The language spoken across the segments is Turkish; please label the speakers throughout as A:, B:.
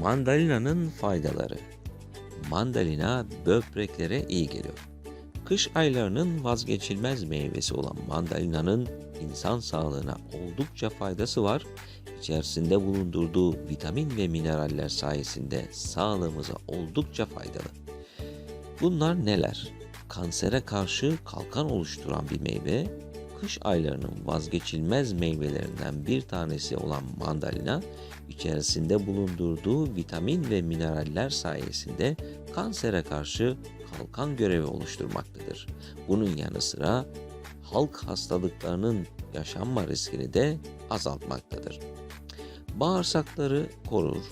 A: Mandalina'nın faydaları. Mandalina böbreklere iyi geliyor. Kış aylarının vazgeçilmez meyvesi olan mandalina'nın insan sağlığına oldukça faydası var. İçerisinde bulundurduğu vitamin ve mineraller sayesinde sağlığımıza oldukça faydalı. Bunlar neler? Kansere karşı kalkan oluşturan bir meyve, kış aylarının vazgeçilmez meyvelerinden bir tanesi olan mandalina, içerisinde bulundurduğu vitamin ve mineraller sayesinde kansere karşı kalkan görevi oluşturmaktadır. Bunun yanı sıra halk hastalıklarının yaşanma riskini de azaltmaktadır. Bağırsakları korur.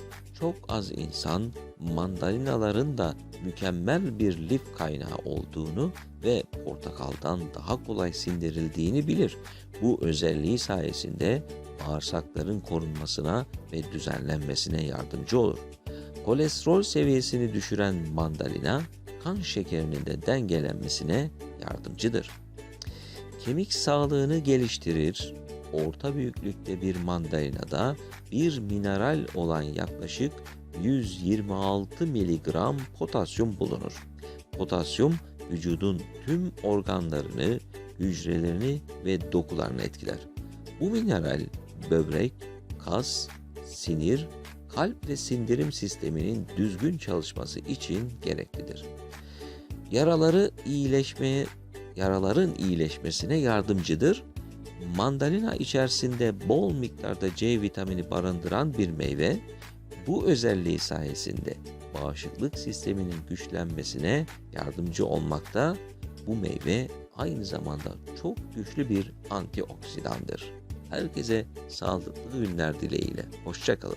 A: Çok az insan mandalinaların da mükemmel bir lif kaynağı olduğunu ve portakaldan daha kolay sindirildiğini bilir. Bu özelliği sayesinde bağırsakların korunmasına ve düzenlenmesine yardımcı olur. Kolesterol seviyesini düşüren mandalina kan şekerinin de dengelenmesine yardımcıdır. Kemik sağlığını geliştirir. Orta büyüklükte bir mandalinada bir mineral olan yaklaşık 126 mg potasyum bulunur. Potasyum vücudun tüm organlarını, hücrelerini ve dokularını etkiler. Bu mineral böbrek, kas, sinir, kalp ve sindirim sisteminin düzgün çalışması için gereklidir. Yaraları iyileşmeye, yaraların iyileşmesine yardımcıdır. Mandalina içerisinde bol miktarda C vitamini barındıran bir meyve, bu özelliği sayesinde bağışıklık sisteminin güçlenmesine yardımcı olmakta. Bu meyve aynı zamanda çok güçlü bir antioksidandır. Herkese sağlıklı günler dileğiyle. Hoşçakalın.